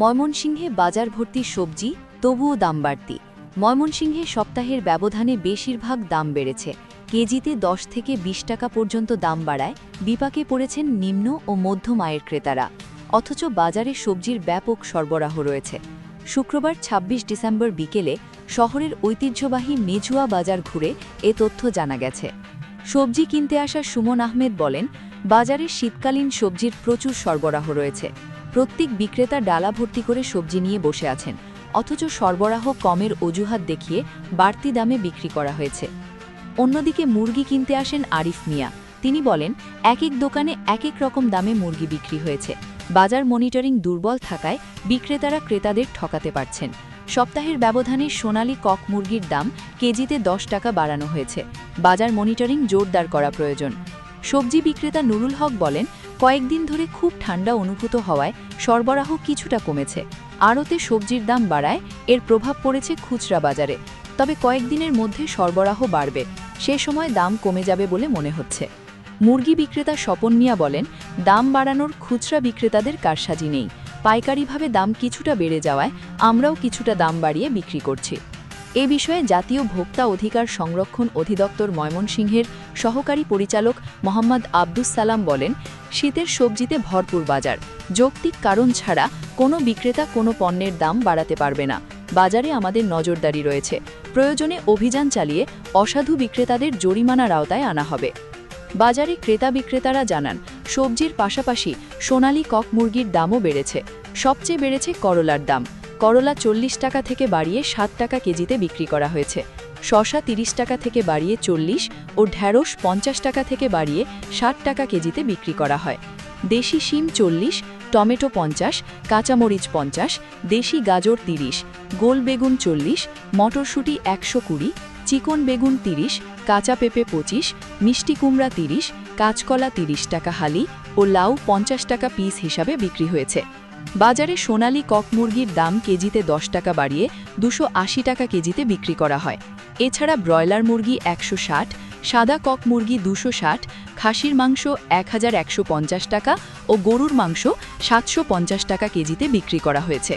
ময়মনসিংহে বাজার ভর্তি সবজি, তবুও দাম বাড়তি। ময়মনসিংহে সপ্তাহের ব্যবধানে বেশিরভাগ দাম বেড়েছে। কেজিতে দশ থেকে ২০ টাকা পর্যন্ত দাম বাড়ায়, বিপাকে পড়েছেন নিম্ন ও মধ্যম আয়ের ক্রেতারা। অথচ বাজারে সবজির ব্যাপক সরবরাহ রয়েছে। শুক্রবার ২৬ ডিসেম্বর বিকেলে শহরের ঐতিহ্যবাহী মেজুয়া বাজার ঘুরে এ তথ্য জানা গেছে। সবজি কিনতে আসা সুমন আহমেদ বলেন, বাজারে শীতকালীন সবজির প্রচুর সরবরাহ রয়েছে। প্রত্যেক বিক্রেতা ডালা ভর্তি করে সবজি নিয়ে বসে আছেন। অথচ সরবরাহ কমের অজুহাত দেখিয়ে বাড়তি দামে বিক্রি করা হয়েছে। অন্যদিকে মুরগি কিনতে আসেন আরিফ মিয়া। তিনি বলেন, এক এক দোকানে এক এক রকম দামে মুরগি বিক্রি হয়েছে। বাজার মনিটরিং দুর্বল থাকায় বিক্রেতারা ক্রেতাদের ঠকাতে পারছেন। সপ্তাহের ব্যবধানে সোনালি কক মুরগির দাম কেজিতে দশ টাকা বাড়ানো হয়েছে। বাজার মনিটরিং জোরদার করা প্রয়োজন। সবজি বিক্রেতা নুরুল হক বলেন কয়েকদিন ধরে খুব ঠান্ডা অনুভূত হওয়ায় সরবরাহ কিছুটা কমেছে। আড়তে সবজির দাম বাড়ায়, এর প্রভাব পড়েছে খুচরা বাজারে। তবে কয়েকদিনের মধ্যে সরবরাহ বাড়বে। সে সময় দাম কমে যাবে বলে মনে হচ্ছে। মুরগি বিক্রেতা স্বপন মিয়া বলেন, দাম বাড়ানোর খুচরা বিক্রেতাদের কারসাজি নেই। পাইকারিভাবে দাম কিছুটা বেড়ে যাওয়ায় আমরাও কিছুটা দাম বাড়িয়ে বিক্রি করছি। এ বিষয়ে জাতীয় ভোক্তা অধিকার সংরক্ষণ অধিদপ্তর ময়মনসিংহের সহকারী পরিচালক মোহাম্মদ আব্দুস সালাম বলেন, শীতের সবজিতে ভরপুর বাজার। যৌক্তিক কারণ ছাড়া কোনো বিক্রেতা কোনো পণ্যের দাম বাড়াতে পারবে না। বাজারে আমাদের নজরদারি রয়েছে। প্রয়োজনে অভিযান চালিয়ে অসাধু বিক্রেতাদের জরিমানার আওতায় আনা হবে। বাজারে ক্রেতা বিক্রেতারা জানান, সবজির পাশাপাশি সোনালী কক মুরগির দামও বেড়েছে। সবচেয়ে বেড়েছে করলার দাম। করলা চল্লিশ টাকা থেকে বাড়িয়ে সাত টাকা কেজিতে বিক্রি করা হয়েছে। শশা তিরিশ টাকা থেকে বাড়িয়ে চল্লিশ ও ঢ্যাঁড়স পঞ্চাশ টাকা থেকে বাড়িয়ে ষাট টাকা কেজিতে বিক্রি করা হয়। দেশি শিম চল্লিশ, টমেটো পঞ্চাশ, কাঁচামরিচ পঞ্চাশ, দেশি গাজর তিরিশ, গোল বেগুন চল্লিশ, মটরশুঁটি একশো কুড়ি চিকন বেগুন তিরিশ, কাঁচা পেঁপে পঁচিশ, মিষ্টি কুমড়া তিরিশ, কাঁচকলা তিরিশ টাকা হালি ও লাউ পঞ্চাশ টাকা পিস হিসাবে বিক্রি হয়েছে। বাজারে সোনালী কক মুরগির দাম কেজিতে দশ টাকা বাড়িয়ে দুশো টাকা কেজিতে বিক্রি করা হয়। এছাড়া ব্রয়লার মুরগি একশো ষাট, সাদা কক মুরগি দুশো ষাট, খাসির মাংস এক হাজার একশো পঞ্চাশ টাকা ও গরুর মাংস সাতশো পঞ্চাশ টাকা কেজিতে বিক্রি করা হয়েছে।